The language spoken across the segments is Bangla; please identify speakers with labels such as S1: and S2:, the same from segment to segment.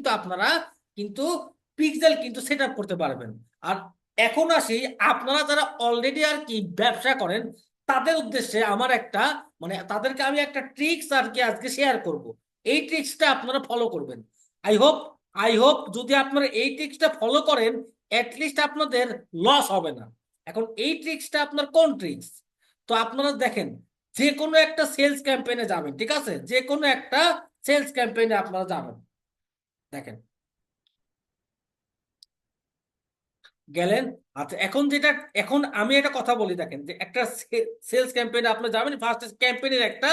S1: কিন্তু আপনারা কিন্তু পিক্সেল কিন্তু সেট করতে পারবেন। আর এখন আসি, আপনারা যারা অলরেডি আর কি ব্যবসা করেন, তাদের উদ্দেশ্যে আমার একটা মানে তাদেরকে আমি একটা ট্রিক্স আর কি আজকে শেয়ার করব। এই ট্রিক্সটা আপনারা ফলো করবেন। আই হোপ আই হোপ যদি আপনারা এই ট্রিক্সটা ফলো করেন অ্যাটলিস্ট আপনাদের লস হবে না। এখন এই ট্রিক্সটা আপনার কোন ট্রিক্স তো আপনারা দেখেন যে কোনো একটা সেলস ক্যাম্পেইনে যাবেন, ঠিক আছে? যে কোনো একটা সেলস ক্যাম্পেইনে আপনারা যাবেন। দেখেন। গেলেন আচ্ছা এখন যেটা, এখন আমি একটা কথা বলি, দেখেন, যে একটা সেলস ক্যাম্পেইনে আপনি যাবেন ফার্স্ট ক্যাম্পেইনের একটা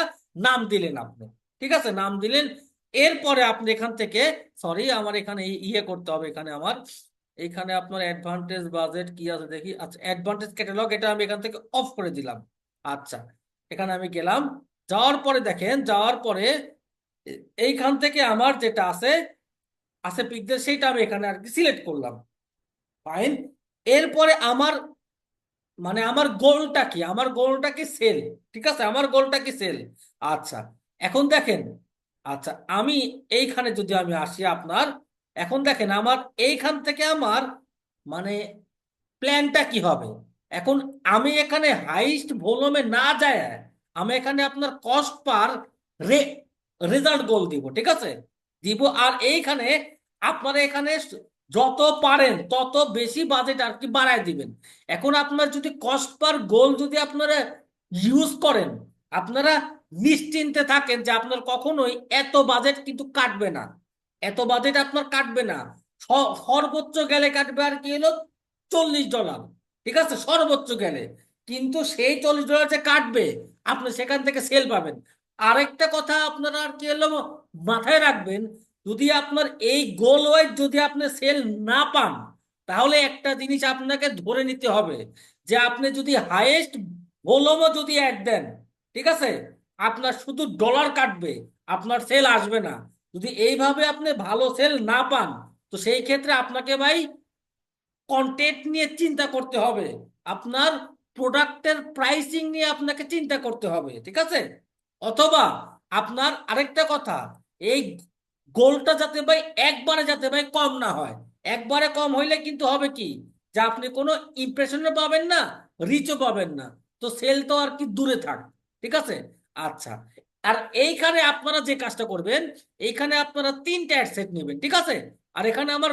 S1: নাম দিলেন আপনি, ঠিক আছে? নাম দিলেন, এরপরে আপনি এখান থেকে সরি আমার এখানে ইয়ে করতে হবে, এখানে আমার, এখানে আপনার অ্যাডভান্টেজ বাজেট কি আছে দেখি আচ্ছা অ্যাডভান্টেজ ক্যাটালগ এটা আমি এখান থেকে অফ করে দিলাম আচ্ছা এখানে আমি গেলাম, যাওয়ার পরে দেখেন, যাওয়ার পরে এইখান থেকে আমার যেটা আছে আছে পিকদের সেইটা আমি এখানে আর কি সিলেক্ট করলাম। ফাইন এরপরে আমার মানে আমার গোলটা কি? আমার গোলটা কি সেল ঠিক আছে? আমার গোলটা কি সেল আচ্ছা এখন দেখেন আচ্ছা আমি এইখানে যদি আমি আসি আপনার, এখন দেখেন আমার এইখান থেকে আমার মানে প্ল্যানটা কি হবে? এখন আমি এখানে হাইস্ট ভলিউমে না যায়, আমি এখানে আপনার কস্ট পার রে রেজাল্ট গোল দিব, ঠিক আছে? দিব আর এইখানে আপনারা এখানে যত পারেন, তত বেশি বাজেট আর কি বাড়ায় দিবেন। এখন আপনার যদি কস্ট পার গোল যদি আপনারা ইউজ করেন, আপনারা নিশ্চিন্তে থাকেন যে আপনার কখনোই এত বাজেট কিন্তু কাটবে না। এত বাজেট আপনার কাটবে না। সর্বোচ্চ গেলে কাটবে আর কি হলো চল্লিশ ডলার ঠিক আছে? সর্বোচ্চ গেলে। কিন্তু সেই চল্লিশ ডলার যে কাটবে, আপনি সেখান থেকে সেল পাবেন। আরেকটা কথা আপনারা আর কি হলো মাথায় রাখবেন যদি আপনার এই গোল ওয়াইজ যদি আপনি সেল না পান, তাহলে একটা জিনিস আপনাকে ধরে নিতে হবে যে আপনি যদি হাইয়েস্ট ভলিউমও যদি অ্যাড দেন, ঠিক আছে? আপনার শুধু ডলার কাটবে, আপনার সেল আসবে না। যদি এইভাবে আপনি ভালো সেল না পান, তো সেই ক্ষেত্রে আপনাকে ভাই কন্টেন্ট নিয়ে চিন্তা করতে হবে। আপনার প্রোডাক্টের প্রাইসিং নিয়ে আপনাকে চিন্তা করতে হবে, ঠিক আছে? অথবা আপনার আরেকটা কথা, এই গোলটা যাতে ভাই একবারে যাতে ভাই কম না হয়। একবারে কম হইলে কিন্তু হবে কি? যে আপনি কোনো ইমপ্রেশনও পাবেন না রিচও পাবেন না। তো সেল তো আর কি দূরে থাক, ঠিক আছে? আচ্ছা আর এইখানে আপনারা যে কাজটা করবেন, এইখানে আপনারা তিনটা অ্যাডসেট নেবেন, ঠিক আছে? আর এখানে আমার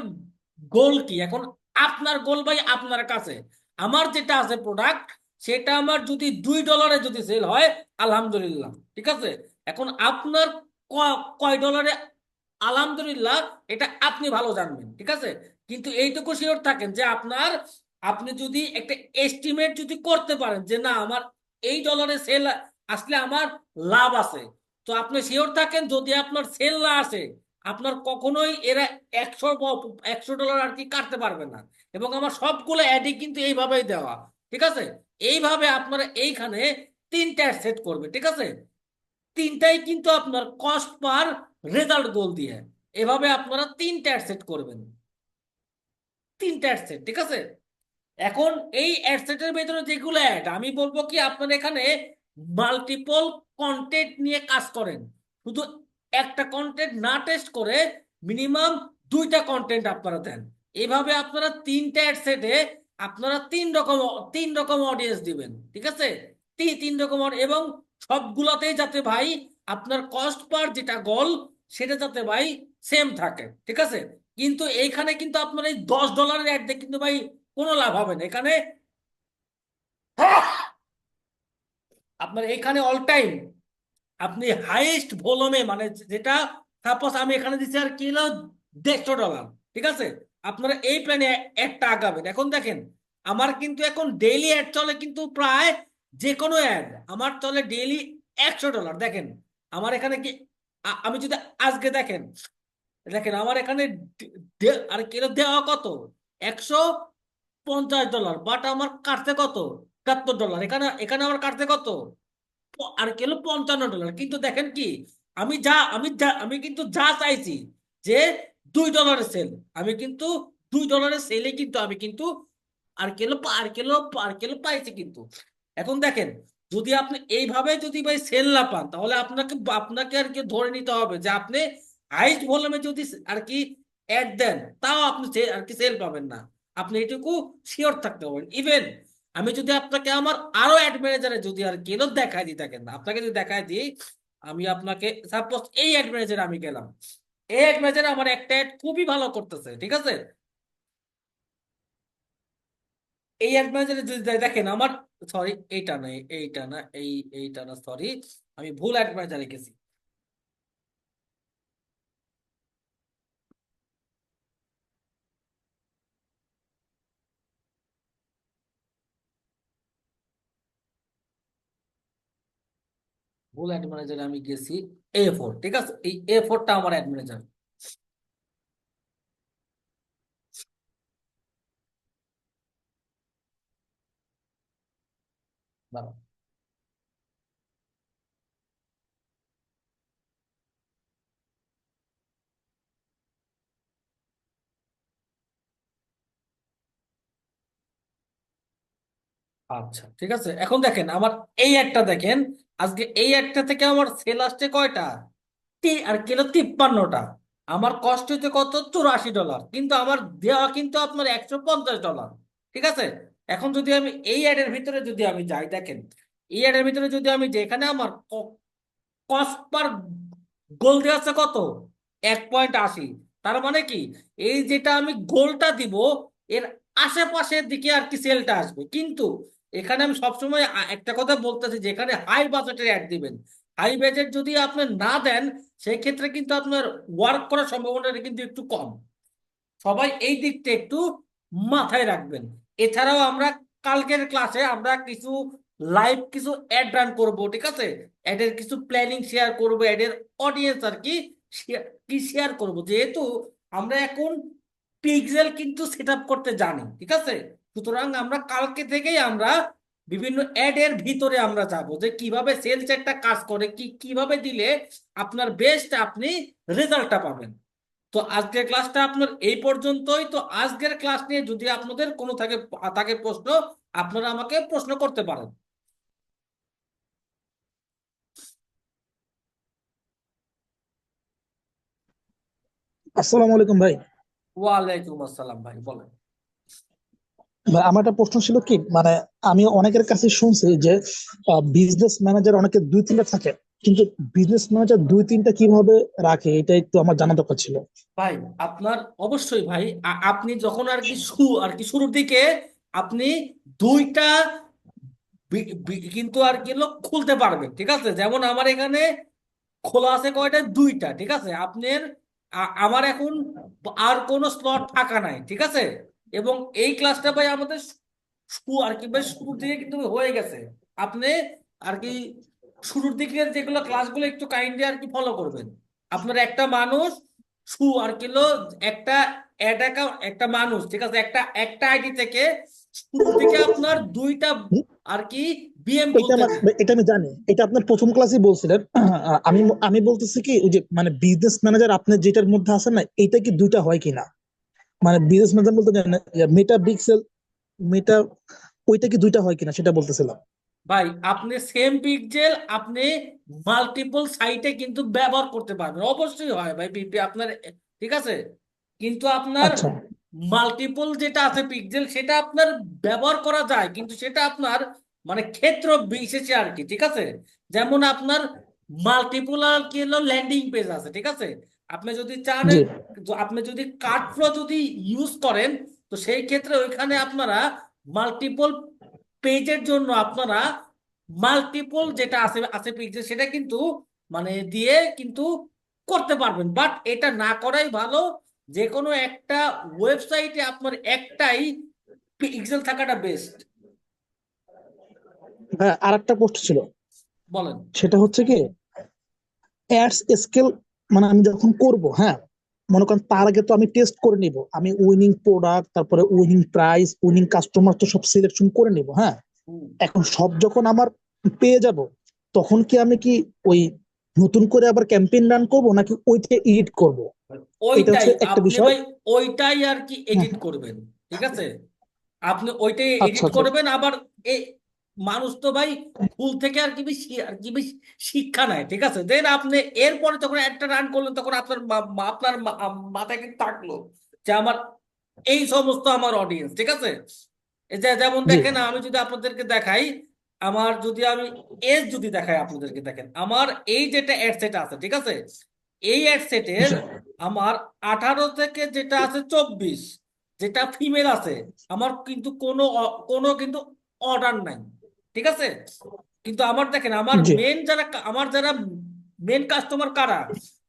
S1: গোল কি? এখন আপনার গোল ভাই আপনার কাছে। আমার যেটা আছে প্রোডাক্ট সেটা আমার যদি দুই ডলারে যদি সেল হয়, আলহামদুলিল্লাহ, ঠিক আছে? এখন আপনার কয় ডলারে আলহামদুলিল্লাহ, এটা আপনি ভালো জানবেন, ঠিক আছে? কিন্তু এইটুকু শিওর থাকেন যে আপনার, আপনি যদি একটা এস্টিমেট যদি করতে পারেন যে না, আমার এই ডলারে সেল আসলে আমার লাভ আছে, তো আপনি শিওর থাকেন যদি আপনার সেল না আসে, আপনার কখনোই এরা একশো একশো ডলার আর কি কাটতে পারবে না এবং আমার সবগুলো অ্যাডই কিন্তু এইভাবেই দেওয়া, ঠিক আছে? এইভাবে আপনারা এইখানে তিনটা সেট করবে, ঠিক আছে? তিনটাই কিন্তু আপনার কস্ট পার রেজাল্ট গোল দিয়ে। এভাবে আপনারা তিনটা সেট করবেন। তিনটা সেট ঠিক আছে? এখন এই অ্যাডসেটের ভেতরে যেগুলো অ্যাড আমি বলব কি, আপনারা এখানে মাল্টিপল কন্টেন্ট নিয়ে কাজ করেন। শুধু একটা কন্টেন্ট না টেস্ট করে মিনিমাম দুইটা কন্টেন্ট আপনারা দেন। এভাবে আপনারা তিনটা অ্যাডসেটে আপনারা তিন রকম তিন রকম অডিয়েন্স দিবেন, ঠিক আছে? তিন তিন রকম এবং সবগুলাতেই যাতে ভাই আপনার কস্ট পার যেটা গোল সেটা যাতে ভাই সেম থাকে, ঠিক আছে? কিন্তু এইখানে কিন্তু আপনার এই দশ ডলারের অ্যাড দিয়ে কিন্তু ভাই কোনো লাভ হবে না। এখানে আপনার এখানে অল টাইম আপনি হাইয়েস্ট ভলিউমে মানে যেটা সাপোজ আমি এখানে দিচ্ছি আর কি হলো দেড়শো ডলার ঠিক আছে? আপনারা এই প্ল্যানে অ্যাডটা আগাবেন। এখন দেখেন, আমার কিন্তু এখন ডেইলি অ্যাড চলে কিন্তু প্রায় যে কোনো অ্যাড আমার চলে ডেইলি একশো ডলার দেখেন, আমার এখানে কি আমি যদি আজকে দেখেন দেখেন আমার এখানে আর কিলো দেওয়া কত? একশো পঞ্চাশ ডলার বাট আমার কাটতে কত? একাত্তর ডলার এখানে এখানে আমার কাটতে কত? আর কিলো পঞ্চান্ন ডলার কিন্তু দেখেন কি, আমি যা আমি যা, আমি কিন্তু যা চাইছি যে দুই ডলারের সেল আমি কিন্তু দুই ডলারের সেলে কিন্তু আমি কিন্তু আর কিলো আর কিলো আর কিলো পাইছি কিন্তু। এখন দেখেন যদি আপনি এইভাবে যদি ভাই সেল না পান, তাহলে আপনাকে আপনাকে আর কি ধরে নিতে হবে যে আপনি হাইস্ট ভলিউমে যদি আর কি অ্যাড দেন, তাও আপনি আর কি সেল পাবেন না। আপনি এটুকু শিওর থাকতে পারেন ইভেন আমি যদি আপনাকে আমার আরও অ্যাড ম্যানেজারে যদি আর কেন দেখাই দিই থাকেন আপনাকে যদি দেখাই দিই, আমি আপনাকে সাপোজ এই অ্যাড ম্যানেজারে আমি গেলাম। এই অ্যাড ম্যানেজারে আমার একটা অ্যাড খুবই ভালো করতেছে, ঠিক আছে? এই অ্যাড ম্যানেজারে যদি, দেখেন, আমার সরি এইটা না এইটা না, এই, এইটা না সরি আমি ভুল অ্যাড ম্যানেজারে গেছি ভুল অ্যাড ম্যানেজারে আমি গেছি এ ফোর ঠিক আছে? এই এ ফোরটা আমার অ্যাড ম্যানেজার আচ্ছা ঠিক আছে। এখন দেখেন, আমার এই একটা দেখেন, আজকে এই একটা থেকে আমার সেল আসছে কয়টা? আর কিলো তিপ্পান্নটা। আমার কষ্ট হচ্ছে কত? চুরাশি ডলার। কিন্তু আমার দেওয়া কিন্তু আপনার একশো পঞ্চাশ ডলার। ঠিক আছে? এখন যদি আমি এই অ্যাডের ভিতরে যদি আমি যাই, দেখেন, এই অ্যাডের ভিতরে যদি আমি যাই, এখানে আমার কস্ট পার গোল দেওয়া আছে কত? এক পয়েন্ট আশি। তার মানে কি? এই যেটা আমি গোলটা দিব, এর আশেপাশের দিকে আর কি সেলটা আসবে। কিন্তু এখানে আমি সবসময় একটা কথা বলতেছি যেখানে হাই বাজেটের অ্যাড দিবেন। হাই বাজেট যদি আপনি না দেন সেই ক্ষেত্রে কিন্তু আপনার ওয়ার্ক করার সম্ভাবনাটা কিন্তু একটু কম। সবাই এই দিকটা একটু মাথায় রাখবেন। এছাড়াও আমরা কালকের ক্লাসে আমরা কিছু লাইভ কিছু অ্যাড রান করব, ঠিক আছে? অ্যাডের কিছু প্ল্যানিং শেয়ার করব অ্যাডের অডিয়েন্স আর কি কি শেয়ার করব? যেহেতু আমরা এখন পিক্সেল কিন্তু সেট করতে জানি, ঠিক আছে? সুতরাং আমরা কালকে থেকেই আমরা বিভিন্ন অ্যাড এর ভিতরে আমরা যাব, যে কীভাবে সেলস একটা কাজ করে, কি, কীভাবে দিলে আপনার বেস্ট আপনি রেজাল্টটা পাবেন। তো আজকের ক্লাসটা আপনার এই পর্যন্তই। তো আজকের ক্লাস নিয়ে যদি আপনাদের কোনো থাকে থাকে প্রশ্ন আপনারা আমাকে প্রশ্ন করতে পারেন।
S2: আসসালামু আলাইকুম ভাই।
S1: ওয়ালাইকুম আসসালাম ভাই বলেন।
S2: ভাই, আমার একটা প্রশ্ন ছিল কি মানে আমি অনেকের কাছে শুনছি যে বিজনেস ম্যানেজার অনেকে দুই তিনটা থাকে। কিন্তু বিজনেস ম্যানেজার দুই, তিনটা কীভাবে রাখে, এটা একটু আমার জানা দরকার ছিল।
S1: ভাই, আপনার অবশ্যই ভাই আপনি যখন আর কি শু, আর কি শুরুর দিকে আপনি দুইটা কিন্তু আর কি হলো খুলতে পারবেন, ঠিক আছে? যেমন আমার এখানে খোলা আছে কয়টা? দুইটা, ঠিক আছে? আপনার আমার এখন আর কোনো স্লট ফাঁকা নাই, ঠিক আছে? এবং এই ক্লাসটা ভাই আমাদের আর কি ভাই শুরুর দিকে কিন্তু হয়ে গেছে। আপনি আর কি শুরুর দিকের যেগুলো ক্লাসগুলো একটু কাইন্ডলি আর কি ফলো করবেন। আপনার একটা মানুষ শু আর কিলো একটা অ্যাড অ্যাকাউন্ট একটা মানুষ ঠিক আছে? একটা একটা আইডি থেকে শুরুর দিকে আপনার দুইটা আর কি বিএম
S2: এটা আমি জানি। এটা আপনার প্রথম ক্লাসে বলছিলেন। আমি আমি বলতেছি কি ওই যে মানে বিজনেস ম্যানেজার আপনার যেটার মধ্যে আছে না এটা কি দুইটা হয় কিনা? মানে বিজনেস ম্যানেজার বলতে জানেন মেটা পিক্সেল মেটা ওইটা কি দুইটা হয় কিনা সেটা বলতেছিলাম।
S1: ভাই আপনি সেম পিক্সেল আপনি মাল্টিপল সাইটে কিন্তু ব্যবহার করতে পারবেন। অবশ্যই হয় ভাই পিপি আপনার ঠিক আছে? কিন্তু আপনার
S2: আচ্ছা।
S1: মাল্টিপল যেটা আছে পিক্সেল সেটা আপনার ব্যবহার করা যায় কিন্তু সেটা আপনার মানে ক্ষেত্র বিশেষে আর কি ঠিক আছে? যেমন আপনার মাল্টিপল আর কি হলো ল্যান্ডিং পেজ আছে ঠিক আছে? আপনি যদি চান আপনি যদি কার্ড ফ্লো যদি ইউজ করেন তো সেই ক্ষেত্রে ওইখানে আপনারা মাল্টিপল পেজের জন্য আপনারা মাল্টিপল যেটা আছে আছে পেজে সেটা কিন্তু মানে দিয়ে কিন্তু করতে পারবেন। বাট এটা না করাই ভালো। যে কোনো একটা ওয়েবসাইটে আপনার একটাই পিক্সেল থাকাটা বেস্ট
S2: হ্যাঁ আর একটা পোস্ট ছিল।
S1: বলেন।
S2: সেটা হচ্ছে কি অ্যাডস স্কেল মানে আমি যখন করব হ্যাঁ মনে করেন তার আগে তো আমি টেস্ট করে নিব। আমি উইনিং প্রোডাক্ট তারপরে উইনিং প্রাইস উইনিং কাস্টমার তো সব সিলেকশন করে নিব হ্যাঁ? এখন সব যখন আমার পেয়ে যাব তখন কি আমি কি ওই নতুন করে আবার ক্যাম্পেইন রান করব নাকি ওইটা এডিট করব?
S1: ওইটাই
S2: একটা বিষয়।
S1: ওইটাই আর কি এডিট করবেন ঠিক আছে? আপনি ওইটাই
S2: আচ্ছা
S1: এডিট
S2: আচ্ছা।
S1: করবেন আবার মানুষ তো ভাই ভুল থেকে আর কি বেশি আর কি বেশি শিক্ষা নেয় ঠিক আছে? দেন আপনি এরপরে যখন একটা রান করলেন তখন আপনার আপনার মাথায় কিন্তু থাকল যে আমার এই সমস্ত আমার অডিয়েন্স ঠিক আছে? যেমন দেখেন আমি যদি আপনাদেরকে দেখাই আমার যদি আমি এজ যদি দেখাই আপনাদেরকে দেখেন আমার এই যেটা অ্যাড সেট আছে ঠিক আছে? এই অ্যাড সেটের আমার আঠারো থেকে যেটা আছে চব্বিশ যেটা ফিমেল আছে আমার কিন্তু কোনো কোনো কিন্তু অর্ডার নাই। ঠিক আছে? কিন্তু আমার দেখেন আমার মেন যারা আমার যারা মেন কাস্টমার কারা?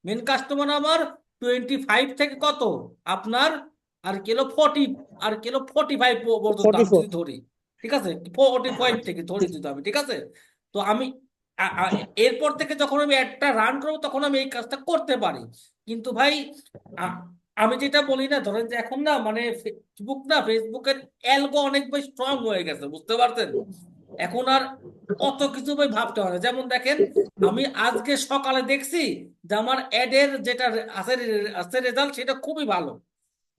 S1: মেন কাস্টমার আমার টোয়েন্টি ফাইভ থেকে কত? আপনার আর কিলো ফর্টি আর কিলো ফর্টি ফাইভ পর্যন্ত ধরি ঠিক আছে? ফর্টি ফাইভ থেকে ধরি যদি আমি ঠিক আছে? তো আমি এরপর থেকে যখন আমি একটা রান করব তখন আমি এই কাজটা করতে পারি। কিন্তু ভাই আমি যেটা বলি না ধরেন যে এখন না মানে ফেসবুক না ফেসবুকের অ্যালগো অনেক বেশি স্ট্রং হয়ে গেছে বুঝতে পারছেন? এখন আর কত কিছু ভাই ভাবতে হয় যেমন দেখেন, আমি আজকে সকালে দেখছি যে আমার অ্যাডের যেটা আছে রেজাল্ট সেটা খুবই ভালো।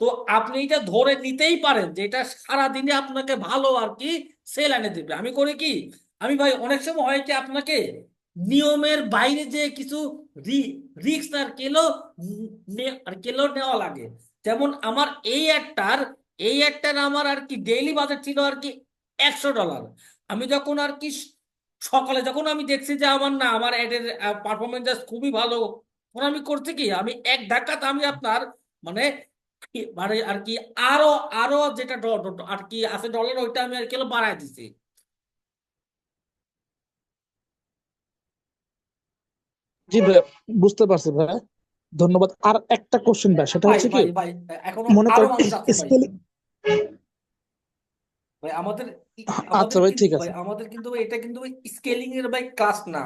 S1: তো আপনি এটা ধরে নিতেই পারেন যে এটা সারাদিনে আপনাকে ভালো আর কি সেল এনে দেবে। আমি করি কি, আমি ভাই অনেক সময় হয় কি আপনাকে নিয়মের বাইরে যে কিছু রিস্ক আর কেলো আর কেলো নেওয়া লাগে। যেমন আমার এই একটার এই একটার আমার আর কি ডেইলি বাজেট ছিল আর কি একশো ডলার আমি যখন আর কি সকালে যখন আমি দেখছি যে আমার না আমার অ্যাডের পারফরমেন্স খুবই ভালো তখন আমি করছি কি? আমি এক ধাক্কাতে আমি আপনার মানে মানে আর কি আরও আরও যেটা আর কি আছে ডলার ওইটা আমি আর কি বাড়ায় দিছি।
S2: জি ভাই বুঝতে পারছি ভাই ধন্যবাদ। আর একটা কোশ্চেন ভাই সেটা হচ্ছে কি? মনে করেন
S1: ভাই আমাদের
S2: আচ্ছা ভাই ঠিক আছে।
S1: আমাদের কিন্তু এটা কিন্তু স্কেলিং এর ভাই ক্লাস না।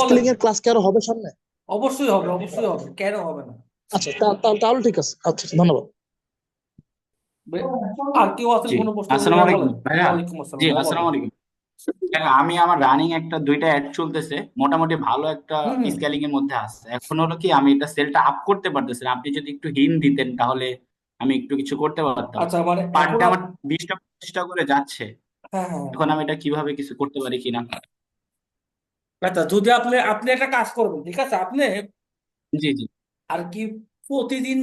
S2: স্কেলিং এর ক্লাস কি আরও হবে সামনে?
S1: অবশ্যই হবে অবশ্যই হবে কেন হবে না?
S2: আচ্ছা তাহলে ঠিক আছে। আচ্ছা ধন্যবাদ।
S1: আর কেউ আছে কোনো প্রশ্ন?
S3: আসসালামু আলাইকুম ভাইয়া। জি আসসালামু আলাইকুম। হ্যাঁ, আমি আমার রানিং একটা দুইটা অ্যাড চলতেছে। মোটামুটি ভালো একটা স্কেলিং এর মধ্যে আছে। এখন হলো কি আমি এটা সেলটা আপ করতে পারতেছি না। আপনি যদি একটু হিন্ট দিতেন তাহলে আমি একটু কিছু করতে পারতাম।
S1: আচ্ছা মানে
S3: পার
S1: এখন
S3: ডে
S1: আপ-
S3: আমার বিশটা পঁচিশটা করে যাচ্ছে।
S1: হ্যাঁ হ্যাঁ।
S3: এখন আমি এটা কীভাবে কিছু করতে পারি কিনা?
S1: আচ্ছা যদি আপনি আপনি একটা কাজ করবেন ঠিক আছে? আপনি
S3: জি জি।
S1: আর কি প্রতিদিন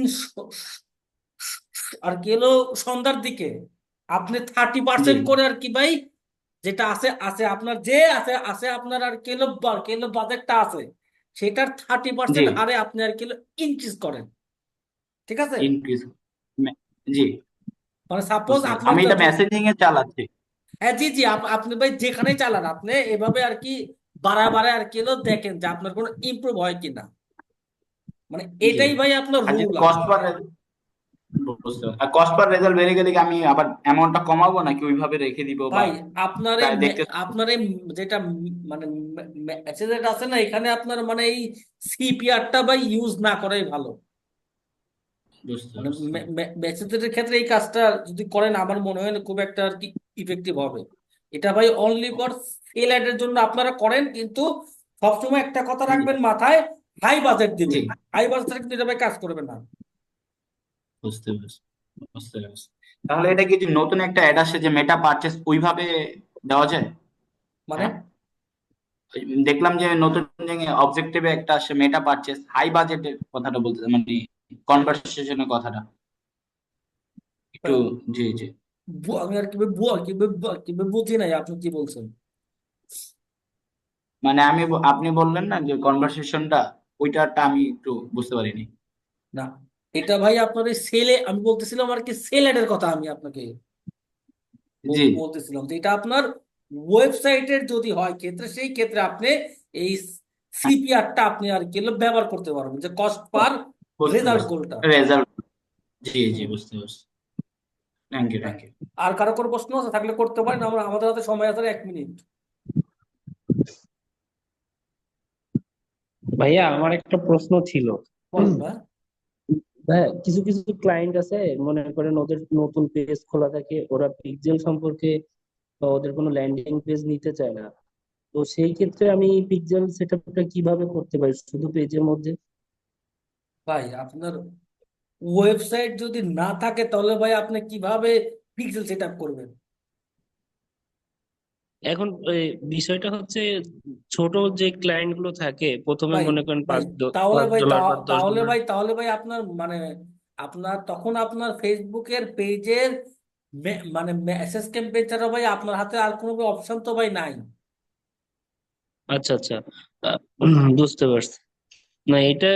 S1: আর কি হলো সন্ধ্যার দিকে আপনি থার্টি পার্সেন্ট করে আর কি ভাই যেটা আছে আছে আপনার যে আছে আছে আপনার আর কিলো কেলো বাজেটটা আছে সেটার থার্টি পার্সেন্ট হারে আপনি আর কিলো ইনক্রিজ করেন। ঠিক আছে?
S3: ইনক্রিজ জি।
S1: মানে সাপোজ আপনার
S3: আমি এটা মেসেজিং এ চালাচ্ছি।
S1: হ্যাঁ জি জি আপনি ভাই যেখানেই চালান আপনি এভাবে আর কি আর কি দেখেন যে আপনার কোনো ইমপ্রুভ হয় কিনা। মানে এটাই ভাই আপনার রুল
S3: কস্ট পার। আর কস্ট পার রেজাল্ট বেড়ে গেলে কি আমি আবার অ্যামাউন্টটা কমাবো নাকি ওইভাবে রেখে দিব
S1: ভাই আপনার এই
S3: দেখতে
S1: আপনার এই যেটা মানে মেসেজ আছে না এখানে আপনার মানে এই সিপিআরটা ভাই ইউজ না করাই ভালো।
S3: বুঝতে
S1: মানে ক্ষেত্রে এই কাজটা যদি করেন আমার মনে হয় না খুব একটা আর কি ইফেক্টিভ হবে। এটা ভাই অনলি ফর সেল অ্যাডের জন্য আপনারা করেন কিন্তু সবসময় একটা কথা রাখবেন মাথায় হাই বাজেট দিবেন হাই বাজেট কিন্তু এটা ভাই কাজ করবে না।
S3: বুঝতে পারছি বুঝতে পারছি। তাহলে এটা কি যে নতুন একটা অ্যাড আসে যে মেটা পারচেস ওইভাবে দেওয়া যায়?
S1: মানে?
S3: হ্যাঁ। দেখলাম যে নতুন অবজেক্টিভে একটা আসে মেটা পারচেস হাই বাজেটের কথাটা বলতে মানে কনভারসেশনের কথাটা। একটু জি জি।
S1: আমি আর কি ভাই বু- আর কি ভাই বু- আর কি ভাই বুঝি নাই আপনি কি বলছেন?
S3: মানে আমি আপনি বললেন না যে কনভারসেশনটা ওইটাটা আমি একটু বুঝতে পারিনি।
S1: না এটা ভাই আপনার সেলে আমি বলতেছিলাম আর কি সেল অ্যাডের কথা আমি আপনাকে
S3: জি।
S1: বলতেছিলাম। যে এটা আপনার ওয়েবসাইটের যদি হয় ক্ষেত্রে সেই ক্ষেত্রে আপনি এই সিপিআরটা আপনি আর কি ব্যবহার করতে পারবেন। যে কস্ট পার রেজাল্ট গোলটা
S3: রেজাল্ট জি জি বুঝতে পারছি। থ্যাংক ইউ থ্যাংক ইউ
S1: আর কারও কোনো প্রশ্ন আছে? থাকলে করতে পারেন আমরা আমাদের হাতে সময় আছে এক মিনিট।
S4: ভাইয়া আমার একটা প্রশ্ন ছিল।
S1: ভাই।
S4: হ্যাঁ কিছু কিছু ক্লায়েন্ট আছে মনে করেন ওদের নতুন পেজ খোলা থাকে ওরা পিক্সেল সম্পর্কে বা ওদের কোনো ল্যান্ডিং পেজ নিতে চায় না। তো সেই ক্ষেত্রে আমি পিক্সেল সেটআপটা কীভাবে করতে পারি? শুধু পেজের মধ্যে?
S1: ভাই আপনার ওয়েবসাইট যদি না থাকে তাহলে ভাই আপনি কীভাবে পিক্সেল সেট আপ করবেন?
S4: এখন বিষয়টা হচ্ছে ছোট যে ক্লায়েন্টগুলো থাকে প্রথমে
S1: ভাই
S4: মনে করেন পাঁচ ড-
S1: তাহলে
S4: পাঁচ
S1: ভাই
S4: ডলার বা দশ
S1: তাহলে
S4: ডলার
S1: ভাই তাহলে ভাই আপনার মানে আপনার তখন আপনার ফেসবুকের পেজের মানে মেসেজ ক্যাম্পেইন ছাড়া ভাই আপনার হাতে আর কোনো অপশন তো ভাই নাই।
S4: আচ্ছা আচ্ছা। আহ, বুঝতে পারছি। না এটা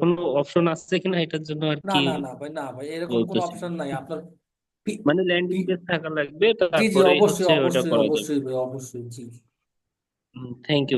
S4: কোনো অপশন আসছে কিনা এটার জন্য আর
S1: না
S4: কি
S1: না না ভাই না ভাই এরকম কোনো
S4: বলতেছি।
S1: অপশন নাই। আপনার
S4: মানে ল্যান্ডিং পেজ থাকা লাগবে
S1: জি জি
S4: তারপরে
S1: অবশ্যই
S4: হচ্ছে ওটা
S1: অবশ্যই
S4: করা যাবে।
S1: অবশ্যই ভাই অবশ্যই জি।
S4: Thank you